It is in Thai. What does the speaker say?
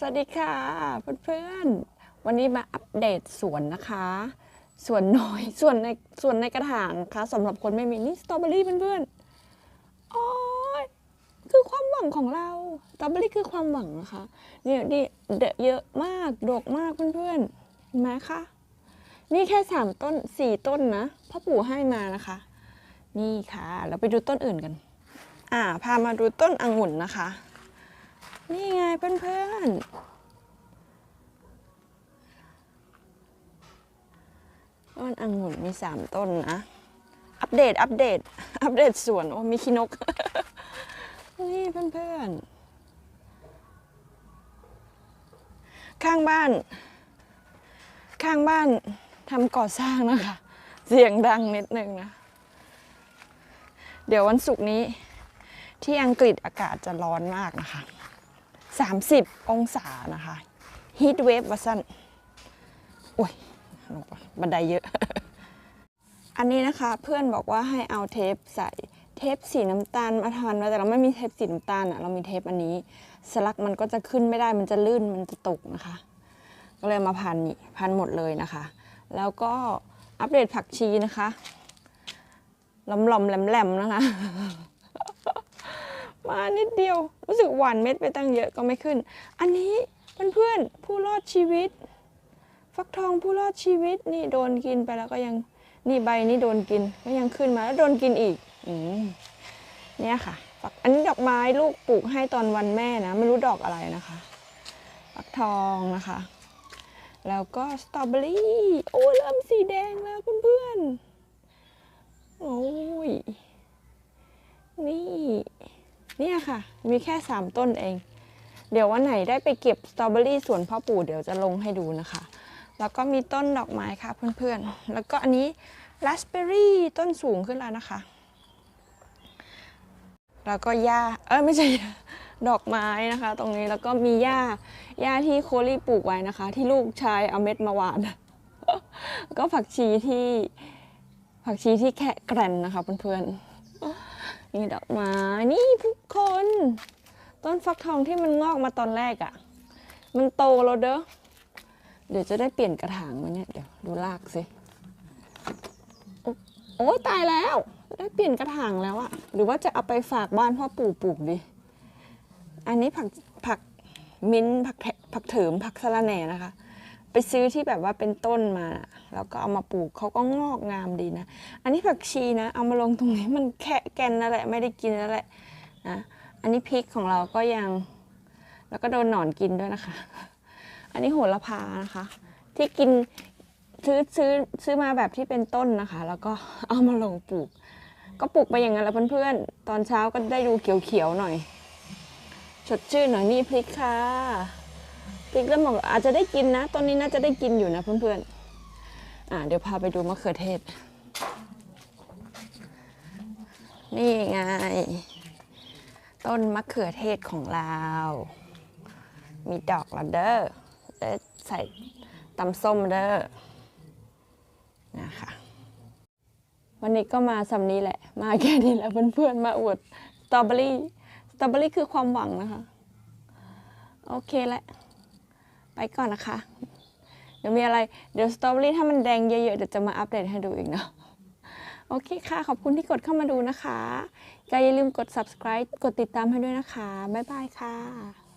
สวัสดีค่ะเพื่อนๆ วันนี้มาอัปเดตสวนนะคะ สวนน้อยส่วนในส่วนในกระถางนะคะสำหรับคนไม่มีนี่สตรอเบอรี่เพื่อนๆโอ้ยคือความหวังของเราสตรอเบอรี่คือความหวังนะคะนี่นี่เดอะเยอะมากดกมากเพื่อนๆเห็นไหมคะนี่แค่สามต้นสี่ต้นนะพ่อปู่ให้มานะคะ นี่ค่ะ เราไปดูต้นอื่นกัน อ่าพามาดูต้นองุ่นนะคะ นี่ไง เพื่อนๆ ต้นองุ่นมีสามต้นนะ อัปเดต อัปเดต อัปเดตสวน โอ้มีขี้นก นี่เพื่อนๆ ข้างบ้าน ข้างบ้านทำก่อสร้างนะคะ เสียงดังนิดนึงนะ เดี๋ยววันศุกร์นี้ที่อังกฤษอากาศจะร้อนมากนะคะ 30 องศานะคะฮีทเวฟวัสันโอ้ยลงไปบันไดเยอะ อันนี้นะคะเพื่อนบอกว่าให้เอาเทปใส่เทปสีน้ำตาลมาทำมาแต่เราไม่มีเทปสีน้ำตาลอะเรามีเทปอันนี้ สลักมันก็จะขึ้นไม่ได้มันจะลื่นมันจะตกนะคะ ก็เลยมาพันนี่พันหมดเลยนะคะ แล้วก็อัปเดตผักชีนะคะหลอมๆแหลมๆนะคะ มานิดเดียว รู้สึกหวานเม็ดไปตั้งเยอะก็ไม่ขึ้น อันนี้เพื่อนๆผู้รอดชีวิต ฟักทองผู้รอดชีวิตนี่โดนกินไปแล้วก็ยังนี่ใบนี้โดนกินก็ยังขึ้นมาแล้วโดนกินอีกอมเนี่ยค่ะฟักอันนี้ดอกไม้ลูกปลูกให้ตอนวันแม่นะไม่รู้ดอกอะไรนะคะฟักทองนะคะ แล้วก็สตรอเบอรี่โอ้เริ่มสีแดงแล้วเพื่อนๆโอ้ย เนี่ยค่ะ มีแค่ 3 ต้นเอง เดี๋ยววันไหนได้ไปเก็บสตรอเบอรี่สวนพ่อปู่เดี๋ยวจะลงให้ดูนะคะ แล้วก็มีต้นดอกไม้ค่ะเพื่อนๆ แล้วก็อันนี้ราสเบอรี่ต้นสูงขึ้นแล้วนะคะ แล้วก็หญ้า เอ้ยไม่ใช่ดอกไม้นะคะ ตรงนี้แล้วก็มีหญ้าหญ้าที่โคลี่ปลูกไว้นะคะ ที่ลูกชายเอาเม็ดมาหวานก็ผักชีที่ผักชีที่แค่แกรนนะคะเพื่อนๆ นี่ดอกไม้นี่ทุกคน ต้นฟักทองที่มันงอกมาตอนแรกอะ่ะ มันโตแล้วเด้อเดี๋ยวจะได้เปลี่ยนกระถางมันเนี่ยเดี๋ยวดูรากสิโอ๊ยตายแล้วได้เปลี่ยนกระถางแล้วอะหรือว่าจะเอาไปฝากบ้านพ่อปู่ปลูกดีอันนี้ผักผักมิ้นผักแผักเถิมผักสะระแหน่นะคะ ไปซื้อที่แบบว่าเป็นต้นมา แล้วก็เอามาปลูกเขาก็งอกงามดีนะ อันนี้ผักชีนะ เอามาลงตรงนี้มันแค่แกนนั่นแหละไม่ได้กินนั่นแหละนะ อันนี้พริกของเราก็ยัง แล้วก็โดนหนอนกินด้วยนะคะ อันนี้โหระพานะคะ ที่กินซื้อซื้อซื้อมาแบบที่เป็นต้นนะคะ แล้วก็เอามาลงปลูก ก็ปลูกไปอย่างนั้นแหละเพื่อนๆ ตอนเช้าก็ได้ดูเขียวๆหน่อย สดชื่นหน่อยนี่พริกค่ะ พริกแล้วหมอกอาจจะได้กินนะ ตอนนี้น่าจะได้กินอยู่นะเพื่อนๆ อ่าเดี๋ยวพาไปดูมะเขือเทศ นี่ไง ต้นมะเขือเทศของเรา มีดอกและเด้อแล้ใส่ตำส้มเด้อนะคะวันนี้ก็มาสำนี้แหละ มาแค่นี้แหละเพื่อนๆ มาอวดสตรอเบอรี่ สตรอเบอรี่คือความหวังนะคะ โอเคแหละ ไปก่อนนะคะ เดี๋ยวมีอะไร เดี๋ยวสตรอเบอรี่ถ้ามันแดงเยอะๆ เดี๋ยวจะมาอัปเดตให้ดูอีกเนาะ โอเคค่ะ ขอบคุณที่กดเข้ามาดูนะคะก็อย่าลืมกด subscribe กดติดตามให้ด้วยนะคะ บ๊ายบายค่ะ